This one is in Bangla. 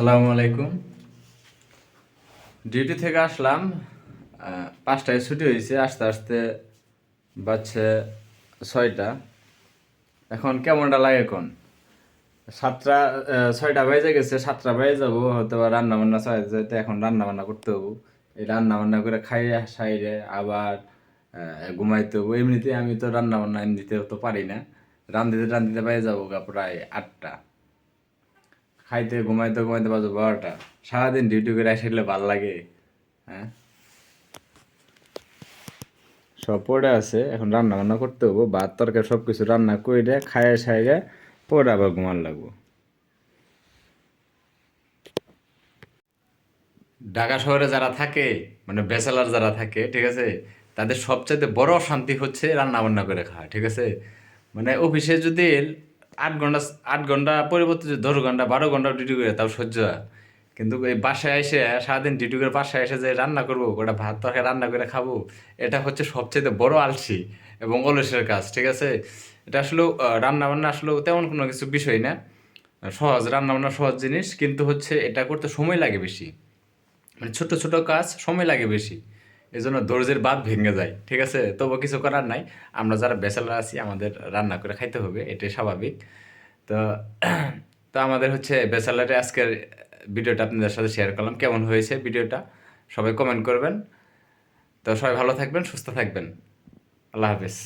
সালামু আলাইকুম। ডিউটি থেকে আসলাম পাঁচটায় ছুটি হয়েছে, আস্তে আস্তে বাজছে ছয়টা। এখন কেমনটা লাগে এখন? সাতটা ছয়টা বেজে গেছে, সাতটা বেজে যাব, হয়তো রান্না বান্না ছয় যেতে এখন রান্না বান্না করতে হব। এই রান্না বান্না করে খাই, সাইরে আবার ঘুমাইতে হব। এমনিতে আমি তো রান্না বান্না এমনিতে তো পারি না। রান্ধিতে রান্ধিতে বেজে যাব প্রায় আটটা। খাইতে, ঘুমাইতে ঘুমাইতে বাজে বারোটা। সারাদিন ডিউটি করে আসলে ভালো লাগে। হ্যাঁ? সব পড়ে আছে, এখন রান্না বান্না করতে হব, ভাত, তরকারি সব কিছু রান্না করে খাইয়ে সাইরে পরে আবার ঘুমান লাগবো। ঢাকা শহরে যারা থাকে মানে ব্যাচেলার যারা থাকে, ঠিক আছে, তাদের সবচাইতে বড় শান্তি হচ্ছে রান্না বান্না করে খাওয়া, ঠিক আছে? মানে অফিসে যদি আট ঘণ্টা আট ঘণ্টা পরিবর্তে দশ ঘণ্টা, বারো ঘণ্টা ডিউটি করে, তাও সহ্য কিন্তু এই বাসায় এসে, সারাদিন ডিউটি করে বাসায় এসে যে রান্না করব ওটা ভাত তরকারি রান্না করে খাব, এটা হচ্ছে সবচেয়ে বড় আলসি এবং অলসের কাজ, ঠিক আছে? এটা আসলে রান্না বান্না আসলে তেমন কোনো কিছু বিষয় না। সহজ রান্না বান্না সহজ জিনিস, কিন্তু হচ্ছে এটা করতে সময় লাগে বেশি। মানে ছোট ছোট কাজ সময় লাগে বেশি। এই জন্য ধৈর্যের বাদ ভেঙে যায়। ঠিক আছে? তবু কিছু করার নাই। আমরা যারা ব্যাচেলার আছি, আমাদের রান্না করে খাইতে হবে, এটাই স্বাভাবিক। তো তো আমাদের হচ্ছে ব্যাচেলারে আজকের ভিডিওটা আপনাদের সাথে শেয়ার করলাম। কেমন হয়েছে ভিডিওটা? সবাই কমেন্ট করবেন। তো সবাই ভালো থাকবেন, সুস্থ থাকবেন। আল্লাহ হাফেজ।